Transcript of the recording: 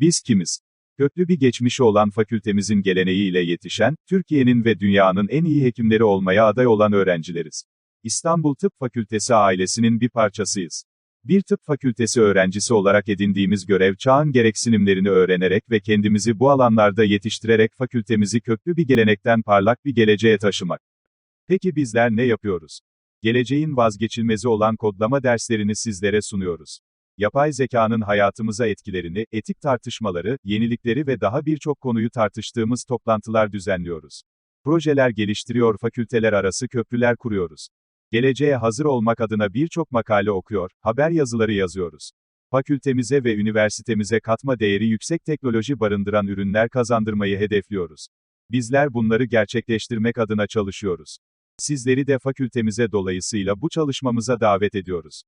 Biz kimiz? Köklü bir geçmişi olan fakültemizin geleneğiyle yetişen, Türkiye'nin ve dünyanın en iyi hekimleri olmaya aday olan öğrencileriz. İstanbul Tıp Fakültesi ailesinin bir parçasıyız. Bir tıp fakültesi öğrencisi olarak edindiğimiz görev çağın gereksinimlerini öğrenerek ve kendimizi bu alanlarda yetiştirerek fakültemizi köklü bir gelenekten parlak bir geleceğe taşımak. Peki bizler ne yapıyoruz? Geleceğin vazgeçilmezi olan kodlama derslerini sizlere sunuyoruz. Yapay zekanın hayatımıza etkilerini, etik tartışmaları, yenilikleri ve daha birçok konuyu tartıştığımız toplantılar düzenliyoruz. Projeler geliştiriyor, fakülteler arası köprüler kuruyoruz. Geleceğe hazır olmak adına birçok makale okuyor, haber yazıları yazıyoruz. Fakültemize ve üniversitemize katma değeri yüksek teknoloji barındıran ürünler kazandırmayı hedefliyoruz. Bizler bunları gerçekleştirmek adına çalışıyoruz. Sizleri de fakültemize dolayısıyla bu çalışmamıza davet ediyoruz.